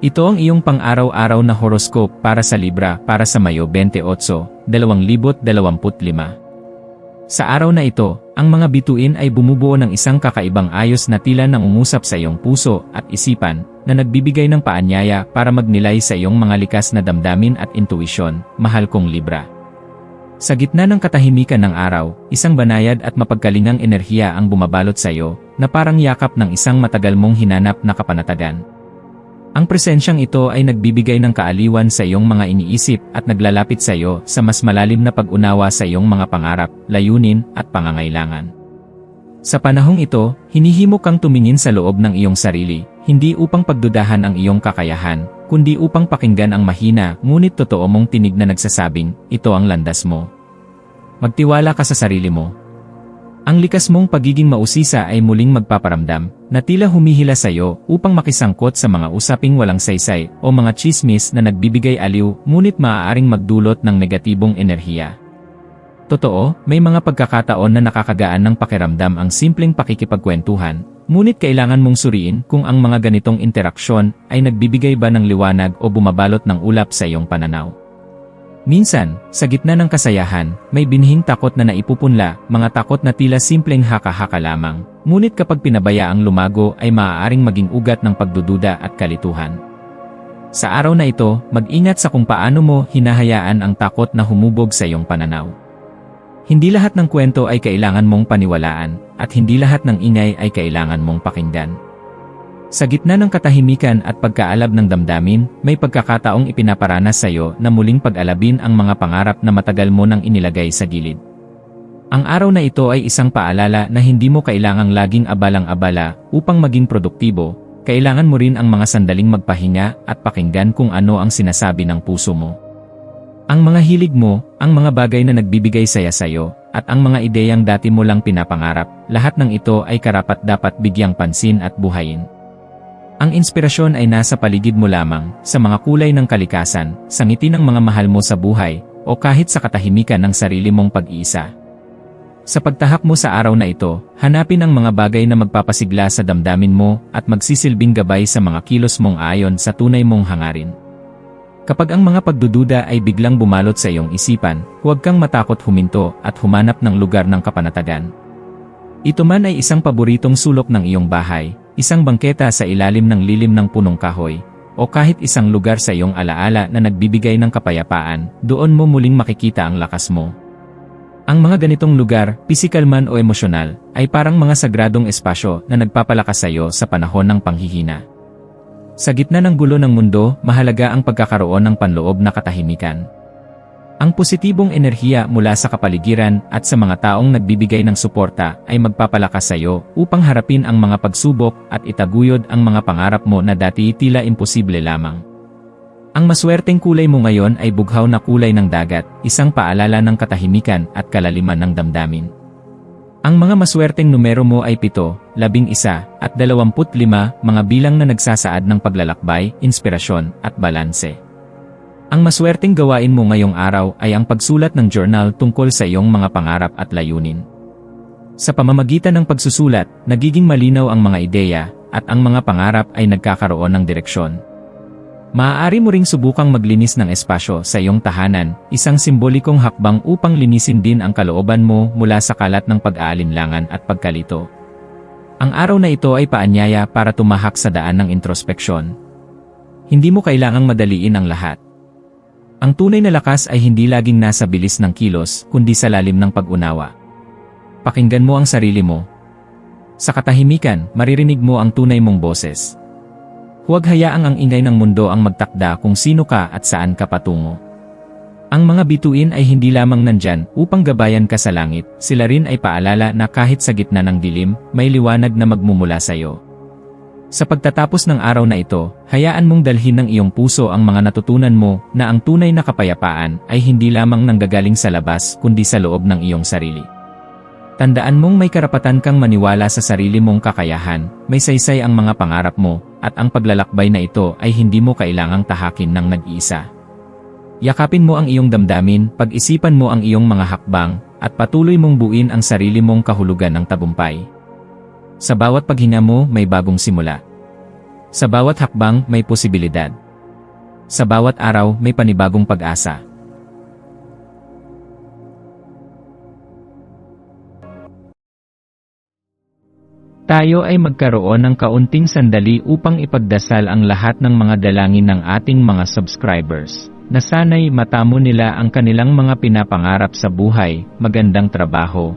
Ito ang iyong pang-araw-araw na horoscope para sa Libra para sa Mayo 28, 2025. Sa araw na ito, ang mga bituin ay bumubuo ng isang kakaibang ayos na tila nang umusap sa iyong puso at isipan na nagbibigay ng paanyaya para magnilay sa iyong mga likas na damdamin at intuisyon, mahal kong Libra. Sa gitna ng katahimikan ng araw, isang banayad at mapagkalingang enerhiya ang bumabalot sa iyo na parang yakap ng isang matagal mong hinanap na kapanatagan. Ang presensyang ito ay nagbibigay ng kaaliwan sa iyong mga iniisip at naglalapit sa iyo sa mas malalim na pag-unawa sa iyong mga pangarap, layunin, at pangangailangan. Sa panahong ito, hinihimo kang tumingin sa loob ng iyong sarili, hindi upang pagdudahan ang iyong kakayahan, kundi upang pakinggan ang mahina ngunit totoo mong tinig na nagsasabing, ito ang landas mo. Magtiwala ka sa sarili mo, ang likas mong pagiging mausisa ay muling magpaparamdam, na tila humihila sa iyo upang makisangkot sa mga usaping walang saysay o mga chismis na nagbibigay aliw ngunit maaaring magdulot ng negatibong enerhiya. Totoo, may mga pagkakataon na nakakagaan ng pakiramdam ang simpleng pakikipagkwentuhan, ngunit kailangan mong suriin kung ang mga ganitong interaksyon ay nagbibigay ba ng liwanag o bumabalot ng ulap sa iyong pananaw. Minsan, sa gitna ng kasayahan, may binhing takot na naipupunla, mga takot na tila simpleng haka-haka lamang. Ngunit kapag pinabayaang lumago ay maaaring maging ugat ng pagdududa at kalituhan. Sa araw na ito, mag-ingat sa kung paano mo hinahayaan ang takot na humubog sa iyong pananaw. Hindi lahat ng kwento ay kailangan mong paniwalaan, at hindi lahat ng ingay ay kailangan mong pakinggan. Sa gitna ng katahimikan at pagkaalab ng damdamin, may pagkakataong ipinaparanas sa iyo na muling pag-alabin ang mga pangarap na matagal mo nang inilagay sa gilid. Ang araw na ito ay isang paalala na hindi mo kailangang laging abalang-abala upang maging produktibo, kailangan mo rin ang mga sandaling magpahinga at pakinggan kung ano ang sinasabi ng puso mo. Ang mga hilig mo, ang mga bagay na nagbibigay saya sa iyo, at ang mga ideyang dati mo lang pinapangarap, lahat ng ito ay karapat dapat bigyang pansin at buhayin. Ang inspirasyon ay nasa paligid mo lamang, sa mga kulay ng kalikasan, sa ngiti ng mga mahal mo sa buhay, o kahit sa katahimikan ng sarili mong pag-iisa. Sa pagtahak mo sa araw na ito, hanapin ang mga bagay na magpapasigla sa damdamin mo at magsisilbing gabay sa mga kilos mong ayon sa tunay mong hangarin. Kapag ang mga pagdududa ay biglang bumalot sa iyong isipan, huwag kang matakot huminto at humanap ng lugar ng kapanatagan. Ito man ay isang paboritong sulok ng iyong bahay, isang bangketa sa ilalim ng lilim ng punong kahoy, o kahit isang lugar sa iyong alaala na nagbibigay ng kapayapaan, doon mo muling makikita ang lakas mo. Ang mga ganitong lugar, pisikal man o emosyonal, ay parang mga sagradong espasyo na nagpapalakas sa iyo sa panahon ng panghihina. Sa gitna ng gulo ng mundo, mahalaga ang pagkakaroon ng panloob na katahimikan. Ang positibong enerhiya mula sa kapaligiran at sa mga taong nagbibigay ng suporta ay magpapalakas sa iyo upang harapin ang mga pagsubok at itaguyod ang mga pangarap mo na dati tila imposible lamang. Ang maswerteng kulay mo ngayon ay bughaw na kulay ng dagat, isang paalala ng katahimikan at kalaliman ng damdamin. Ang mga maswerteng numero mo ay 7, 11 at 25 mga bilang na nagsasaad ng paglalakbay, inspirasyon at balanse. Ang maswerteng gawain mo ngayong araw ay ang pagsulat ng journal tungkol sa iyong mga pangarap at layunin. Sa pamamagitan ng pagsusulat, nagiging malinaw ang mga ideya, at ang mga pangarap ay nagkakaroon ng direksyon. Maaari mo ring subukang maglinis ng espasyo sa iyong tahanan, isang simbolikong hakbang upang linisin din ang kalooban mo mula sa kalat ng pag-aalinlangan at pagkalito. Ang araw na ito ay paanyaya para tumahak sa daan ng introspeksyon. Hindi mo kailangang madaliin ang lahat. Ang tunay na lakas ay hindi laging nasa bilis ng kilos, kundi sa lalim ng pag-unawa. Pakinggan mo ang sarili mo. Sa katahimikan, maririnig mo ang tunay mong boses. Huwag hayaang ang ingay ng mundo ang magtakda kung sino ka at saan ka patungo. Ang mga bituin ay hindi lamang nandyan upang gabayan ka sa langit, sila rin ay paalala na kahit sa gitna ng dilim, may liwanag na magmumula sa iyo. Sa pagtatapos ng araw na ito, hayaan mong dalhin ng iyong puso ang mga natutunan mo na ang tunay na kapayapaan ay hindi lamang nanggagaling sa labas kundi sa loob ng iyong sarili. Tandaan mong may karapatan kang maniwala sa sarili mong kakayahan, may saysay ang mga pangarap mo, at ang paglalakbay na ito ay hindi mo kailangang tahakin ng nag-iisa. Yakapin mo ang iyong damdamin, pag-isipan mo ang iyong mga hakbang, at patuloy mong buin ang sarili mong kahulugan ng tabumpay. Sa bawat paghinga mo, may bagong simula. Sa bawat hakbang, may posibilidad. Sa bawat araw, may panibagong pag-asa. Tayo ay magkaroon ng kaunting sandali upang ipagdasal ang lahat ng mga dalangin ng ating mga subscribers, na sana'y matamo nila ang kanilang mga pinapangarap sa buhay, magandang trabaho,